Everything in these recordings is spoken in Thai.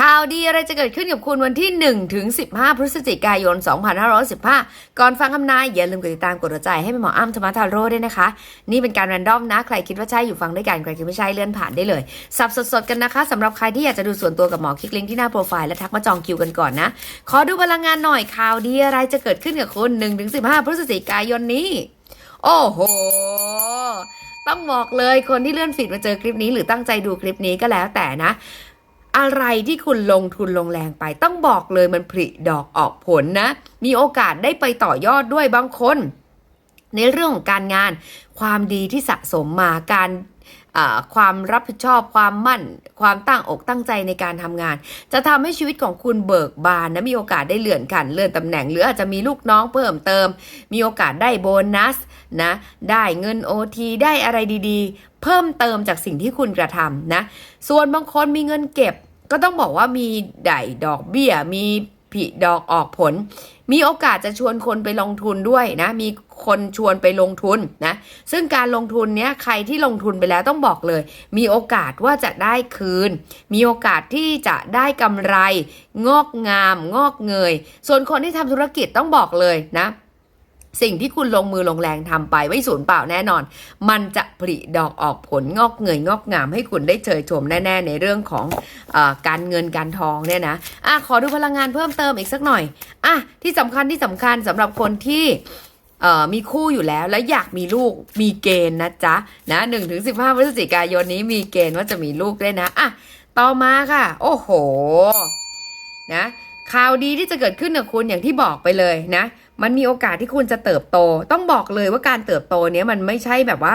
ข่าวดีอะไรจะเกิดขึ้นกับคุณวันที่ 1 ถึง 15 พฤศจิกายน 2515 ก่อนฟังคำนายอย่าลืมกดติดตามกดหัวใจให้เป็นหมออ้ำธรรมทาโร่ด้วยนะคะ นี่เป็นการแรนดอมนะ ใครคิดว่าใช่อยู่ฟังด้วยกัน ใครคิดไม่ใช่เลื่อนผ่านได้เลย สับสดๆกันนะคะสำหรับใครที่อยากจะดูส่วนตัวกับหมอคลิกลิงก์ที่หน้าโปรไฟล์และทักมาจองคิวกันก่อนนะ ขอดูพลังงานหน่อยข่าวดีอะไรจะเกิดขึ้นกับคุณ 1 ถึง 15 พฤศจิกายนนี้ โอ้โหต้องบอกเลยคนที่เลื่อนฟีดมาเจอคลิปนี้ หรือตั้งใจดูคลิปนี้ก็แล้วแต่นะ อะไรที่คุณลงทุนลงแรงไป ต้องบอกเลยมันผลิดอกออกผลนะ มีโอกาสได้ไปต่อยอดด้วยบางคน ในเรื่องของการงาน ความดีที่สะสมมาการความรับผิดชอบความมั่น ความตั้งอกตั้งใจในการทำงาน จะทำให้ชีวิตของคุณเบิกบานนะมีโอกาสได้เลื่อนขั้นเลื่อนตำแหน่ง หรืออาจจะมีลูกน้องเพิ่มเติม มีโอกาสได้โบนัสนะได้เงิน OT ได้อะไรดีๆ เพิ่มเติมจากสิ่งที่คุณกระทำนะส่วนบางคนมีเงินเก็บก็ต้องบอกว่ามีได้ดอกเบี้ยมี ผลิดอกออกผล มีโอกาสจะชวนคนไปลงทุนด้วยนะ มีคนชวนไปลงทุนนะ ซึ่งการลงทุนเนี้ยใครที่ลงทุนไปแล้วต้องบอกเลย มีโอกาสว่าจะได้คืน มีโอกาสที่จะได้กำไร งอกงาม งอกเงย ส่วนคนที่ทำธุรกิจต้องบอกเลยนะ สิ่งที่คุณลงมือลงแรงทำไปไม่สูญเปล่าแน่นอน มันจะผลิดอกออกผลงอกเงยงอกงามให้คุณได้เชยชมแน่ ๆ ในเรื่องของอการเงินการทองเนี่ยนะอะขอดูพลังงานเพิ่มเติมอีกสักหน่อยอะที่สำคัญที่สำคัญสำหรับคนที่มีคู่อยู่แล้วแล้วอยากมีลูกมีเกณฑ์นะจ๊ะนะหนึ่งถึงสิบห้าพฤศจิกายนนี้มีเกณฑ์ว่าจะมีลูกด้วยนะอะต่อมาค่ะ โอ้โห นะข่าวดีที่จะเกิดขึ้นกับคุณอย่างที่บอกไปเลยนะ มันมีโอกาสที่คุณจะเติบโต ต้องบอกเลยว่าการเติบโตเนี้ยมันไม่ใช่แบบว่า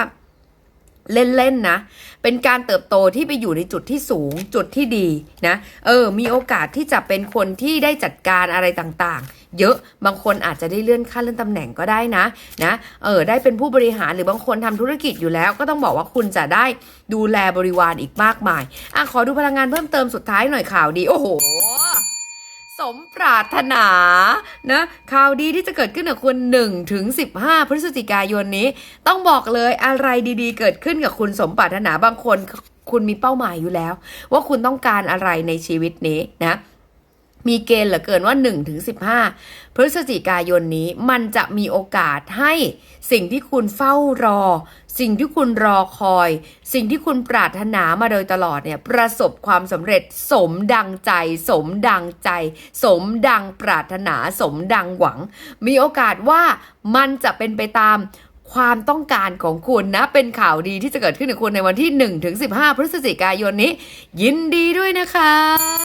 เล่นๆนะ เป็นการเติบโตที่ไปอยู่ในจุดที่สูง จุดที่ดีนะ เออ มีโอกาสที่จะเป็นคนที่ได้จัดการอะไรต่างๆ เยอะ บางคนอาจจะได้เลื่อนขั้นเลื่อนตำแหน่งก็ได้นะ นะ เออ ได้เป็นผู้บริหารหรือบางคนทำธุรกิจอยู่แล้ว ก็ต้องบอกว่าคุณจะได้ดูแลบริวารอีกมากมาย อะ ขอดูพลังงานเพิ่มเติมสุดท้ายหน่อยข่าวดี โอ้โห สมปรารถนานะข่าวดีที่จะเกิดขึ้นกับคุณ1ถึง15 พฤศจิกายนนี้ ต้องบอกเลยอะไรดีๆ เกิดขึ้นกับคุณสมปรารถนาบางคน คุณมีเป้าหมายอยู่แล้ว ว่าคุณต้องการอะไรในชีวิตนี้นะ มีเกณฑ์เหลือเกินว่า1ถึง15 พฤศจิกายนนี้มันจะมีโอกาสให้สิ่งที่คุณเฝ้ารอ สิ่งที่คุณรอคอย สิ่งที่คุณปรารถนามาโดยตลอดเนี่ยประสบความสำเร็จสมดังใจ สมดังใจ สมดังปรารถนาสมดังหวัง มีโอกาสว่ามันจะเป็นไปตามความต้องการของคุณนะ เป็นข่าวดีที่จะเกิดขึ้นกับคุณในวันที่ 1-15 พฤศจิกายนนี้ ยินดีด้วยนะคะ